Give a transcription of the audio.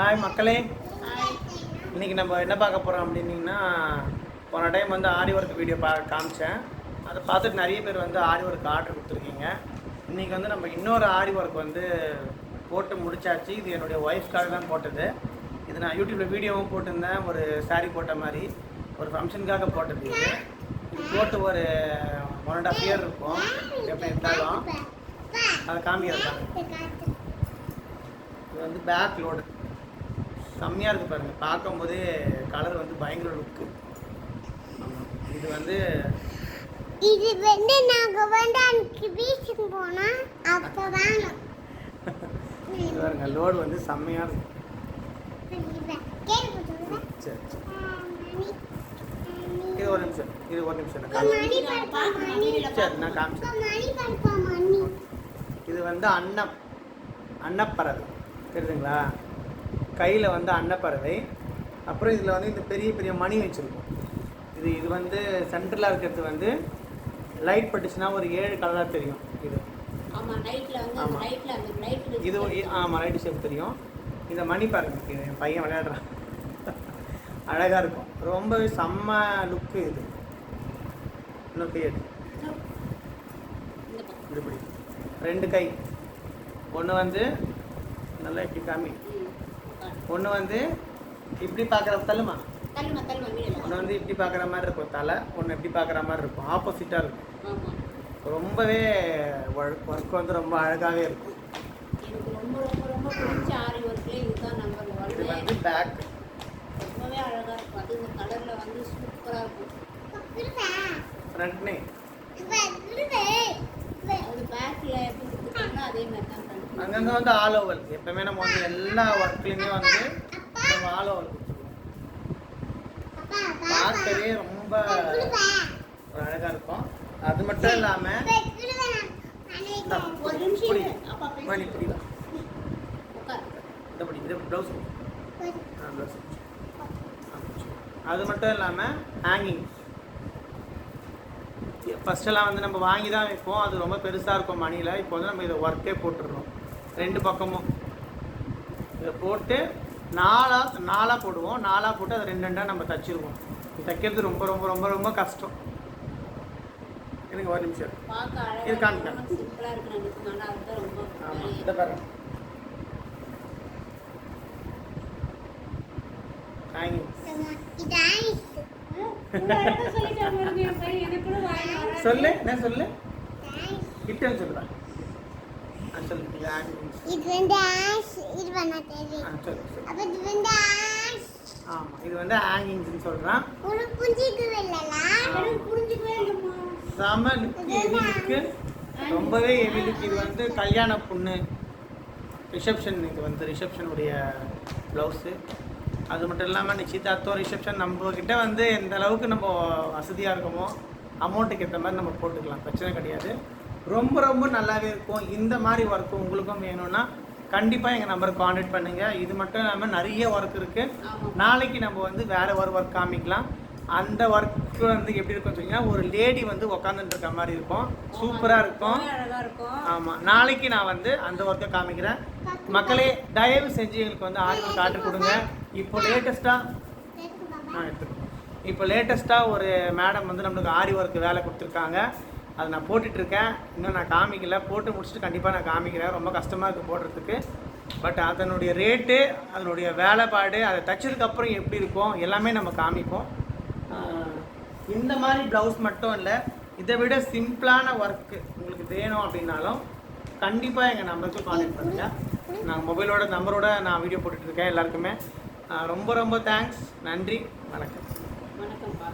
Hi மக்களே. இன்னைக்கு நம்ம என்ன பார்க்க போகிறோம் அப்படின்னீங்கன்னா போன டைம் வந்து ஆரி ஒர்க் வீடியோ பா காமிச்சேன். அதை பார்த்துட்டு நிறைய பேர் வந்து ஆரி ஒர்க் ஆர்டர் கொடுத்துருக்கீங்க. இன்றைக்கி வந்து நம்ம இன்னொரு ஆரி ஒர்க் வந்து போட்டு முடிச்சாச்சு. இது என்னுடைய ஒய்ஃப்காக தான் போட்டது. இது நான் யூடியூப்பில் வீடியோவும் போட்டிருந்தேன். ஒரு saree போட்ட மாதிரி ஒரு ஃபங்க்ஷனுக்காக போட்டது இது. இது போட்டு ஒரு ஒன் அண்ட் ஆஃப் இயர் இருக்கும். எப்படி இருந்தாலும். அதை காமிக்கிறேன். இது வந்து பேக் லோடு செம்மையாக இருக்குது பாருங்கள் பார்க்கும்போதே கலர் வந்து பயங்கர லுக்கு இது வந்து இது வந்து நாங்க வந்து அன்னைக்கு பீச்சுக்கு போனோம். அப்ப வாங்கினோம் இது பாருங்க லோடு வந்து. ஆ, மணி. இது ஒரு நிமிஷம் இது ஒரு நிமிஷம். சரி நான் காமிச்சேன் மணி பார்ப்போம், மணி. இது வந்து அன்னம். அன்னப்பறவை. தெரியுதுங்களா? கையில் வந்து அன்னப்பறவை. அப்புறம் இதில் வந்து இந்த பெரிய பெரிய மணி வச்சுருக்கோம். இது இது வந்து சென்ட்ரலாக இருக்கிறது வந்து லைட் பட்டுச்சுன்னா ஒரு ஏழு கலராக தெரியும் இது. ஆமா நைட்ல வந்து ஆமா. நைட்ல அந்த லைட் இது ஆமாம் லைட்டு ஷேப் தெரியும். இந்த மணி பாருங்க என் பையன் விளையாடுறான். அழகாக இருக்கும். ரொம்பவே செம்ம லுக்கு இது. இன்னும் கை எடு. இப்படி. ரெண்டு கை. ஒன்று வந்து நல்லா இப்படி காமி. ஒன்று வந்து இப்படி பார்க்குற தள்ளுமா? ஒன்று வந்து இப்படி பார்க்குற மாதிரி இருக்கும் தலை. ஒன்று இப்படி பார்க்குற மாதிரி இருக்கும். ஆப்போசிட்டாக இருக்கும். ரொம்பவே ஒர்க் வந்து ரொம்ப அழகாகவே இருக்கும். எனக்கு ரொம்ப ரொம்ப ரொம்ப பிடிச்ச ஆரி ஒர்க்ல இதுதான் நம்பர் இது வந்து பேக் ரொம்பவே அழகா இருக்கும். அது இந்த கலர்ல வந்து சூப்பரா இருக்கும். இருப்பா. ஃப்ரண்ட்னே இப்ப இருப்பா. இப்ப அது பேக்ல எப்படி கொடுத்துருக்காங்களோ அதே மாதிரி தான் front ல. அங்கங்கே வந்து ஆல் ஓவர் எப்பவுமே நம்ம வந்து எல்லா ஒர்க்லையுமே வந்து நம்ம ஆல் ஓவர் பார்க்கவே ரொம்ப ஒரு அழகாக இருக்கும். அது மட்டும் இல்லாமல் புடி. மணி இந்த ப்ளவுஸ் ஆ ப்ளவுஸ் அது மட்டும் இல்லாமல் ஹேங்கிங் ஃபஸ்ட்டெல்லாம் வந்து நம்ம வாங்கி தான் வைப்போம். அது ரொம்ப பெருசாக இருக்கும் மணியில். இப்போ வந்து நம்ம இதை ஒர்க்கே போட்டுடுறோம் ரெண்டு பக்கமும். இதை போட்டு நாலாக நாலாக போடுவோம். நாலாக போட்டு அதை ரெண்டு ரெண்டாக நம்ம தச்சிருவோம். தைக்கிறது ரொம்ப ரொம்ப ரொம்ப ரொம்ப கஷ்டம். எனக்கு ஒரு நிமிஷம். பார்க்க இது அழகா காமிக்க. இருக்கும் சிம்பிளா இருக்கு நமக்கு ஆனா அதுதான் ரொம்ப ஆமாம் இதை பாருங்க. சொல்லு என்ன சொல்லு. கிட்டன்னு சொல்லுடா ஆ சொல்லு இது வந்து ஐஸ். இது பண்ண தெரியும். அப்ப இது வந்து ஐஸ். ஆமாம் இது வந்து ஹேங்கிங்ஸ்னு சொல்கிறான் உனக்கு புரிஞ்சுக்கவே இல்லைல்ல? எனக்கு புரிஞ்சுக்கவே இல்லைம்மா செம லுக்கு ஹெவி லுக்கு ரொம்பவே ஹெவி லுக் இது வந்து கல்யாண பொண்ணு. ரிசப்ஷன் இது வந்து ரிசப்ஷனுடைய ப்ளவுஸு அது மட்டும் இல்லாமல் நிச்சயதார்த்தம் ரிசப்ஷன் நம்ம கிட்ட வந்து எந்த அளவுக்கு நம்ம வசதியாக இருக்கோமோ அமௌண்ட்டுக்கு ஏற்ற மாதிரி நம்ம போட்டுக்கலாம். பிரச்சனை கிடையாது. ரொம்ப ரொம்ப நல்லாவே இருக்கும். இந்த மாதிரி ஒர்க் உங்களுக்கும் வேணும்னா கண்டிப்பாக எங்கள் நம்பருக்கு காண்டாக்ட் பண்ணுங்கள் இது மட்டும் இல்லாமல் நிறைய ஒர்க் இருக்குது நாளைக்கு நம்ம வந்து வேற ஒரு ஒர்க் காமிக்கலாம். அந்த ஒர்க் வந்து எப்படி இருக்கும்னு சொன்னீங்கன்னா ஒரு லேடி வந்து உக்காந்துட்டு இருக்க மாதிரி இருக்கும். சூப்பராக இருக்கும். ஆமாம் நாளைக்கு நான் வந்து அந்த ஒர்க்கை காமிக்கிறேன். மக்களே தயவு செஞ்சு எங்களுக்கு வந்து ஆர்டர் காட்டு கொடுங்க. இப்போ லேட்டஸ்ட்டாக இப்போ லேட்டஸ்ட்டாக ஒரு மேடம் வந்து நம்மளுக்கு ஆரி ஒர்க் வேலை கொடுத்துருக்காங்க. அதை நான் போட்டுட்ருக்கேன். இன்னும் நான் காமிக்கல. போட்டு முடிச்சுட்டு கண்டிப்பாக நான் காமிக்கிறேன். ரொம்ப கஷ்டமாக இருக்குது போடுறதுக்கு. பட் அதனுடைய ரேட்டு அதனுடைய வேலைப்பாடு அதை தைச்சதுக்கப்புறம் எப்படி இருக்கும் எல்லாமே நம்ம காமிப்போம். இந்த மாதிரி ப்ளவுஸ் மட்டும் இல்லை இதை விட சிம்பிளான ஒர்க்கு உங்களுக்கு வேணும் அப்படின்னாலும் கண்டிப்பாக எங்கள் நம்பருக்கு கான்டாக்ட் பண்ணுங்கள் நான் மொபைலோட நம்பரோட நான் வீடியோ போட்டுட்ருக்கேன் எல்லாருக்குமே. ரொம்ப ரொம்ப தேங்க்ஸ் நன்றி. வணக்கம். வணக்கம்ப்பா.